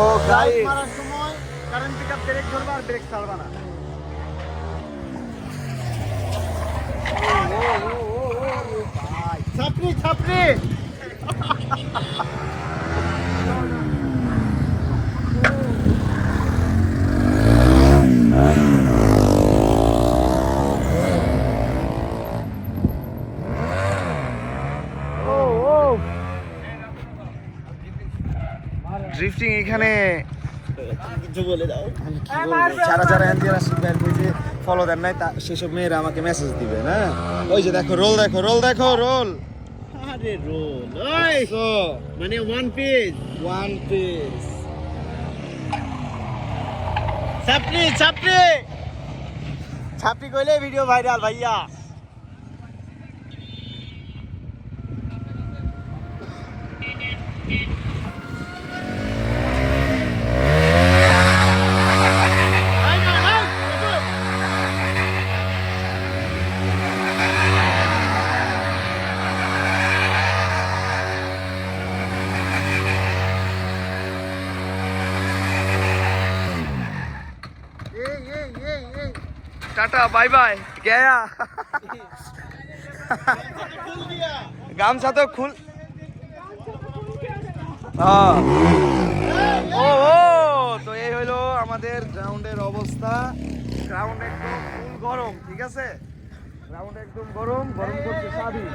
ও guys মারার সময় current pick up break ধরবা আর ব্রেক ছাড়বা না ছাপড়ি ছাপড়ি ড্রিফটিং এখানে। কিছু বলে দাও। যারা যারা এনজিআর শিখবেন ওই যে ফলো দেন নাই সেসব মেয়েরা আমাকে মেসেজ দিবে হ্যাঁ ওই যে দেখো রোল দেখো রোল দেখো রোল আরে রোল ওই। মানে ওয়ান পিস ওয়ান পিস ছাপড়ি ছাপড়ি। ছাপড়ি কইলে ভিডিও ভাইরাল ভাইয়া। টাটা, বাই বাই, গয়া। গামছা তো খুল। ও ও, তো এই হইল আমাদের গ্রাউন্ডের অবস্থা। গ্রাউন্ড একদম ফুল গরম, ঠিক আছে? গ্রাউন্ড একদম গরম গরম করছে স্বাধীন।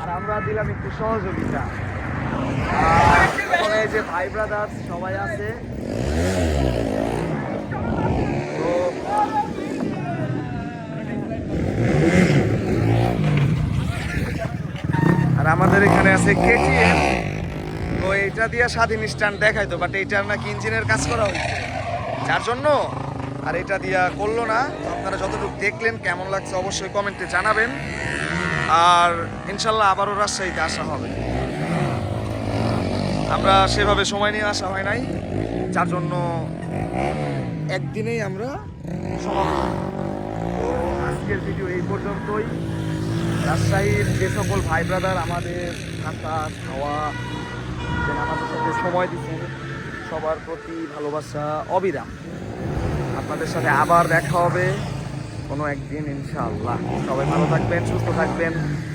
আর আমরা দিলাম একটু সহযোগিতা। এই যে ভাই ব্রাদার্স সবাই আছে তো আর আমাদের এখানে আছে কেটিএম তো এটা দিয়ে স্বাধীন স্ট্যান্ড দেখাইতো বাট এইটার নাকি ইঞ্জিনের কাজ করা হয়েছে যার জন্য? আর এটা দিয়া করল না। আপনারা যতটুকু দেখলেন, কেমন লাগছে অবশ্যই কমেন্টে জানাবেন। আর ইনশাল্লাহ আবারও রাজশাহীতে আসা হবে। আমরা সেভাবে সময় নিয়ে আসা হয় নাই। যার জন্য একদিনেই আমরা সমাপ্ত। আজকের ভিডিও এই পর্যন্তই। রাজশাহীর যে সকল ভাই ব্রাদার আমাদের থাকা, খাওয়া, যেন আমাদের সাথে সময় দিচ্ছেন, সবার প্রতি ভালোবাসা অবিরাম। আপনাদের সাথে আবার দেখা হবে কোনো একদিন, ইনশাআল্লাহ। সবাই ভালো থাকবেন, সুস্থ থাকবেন।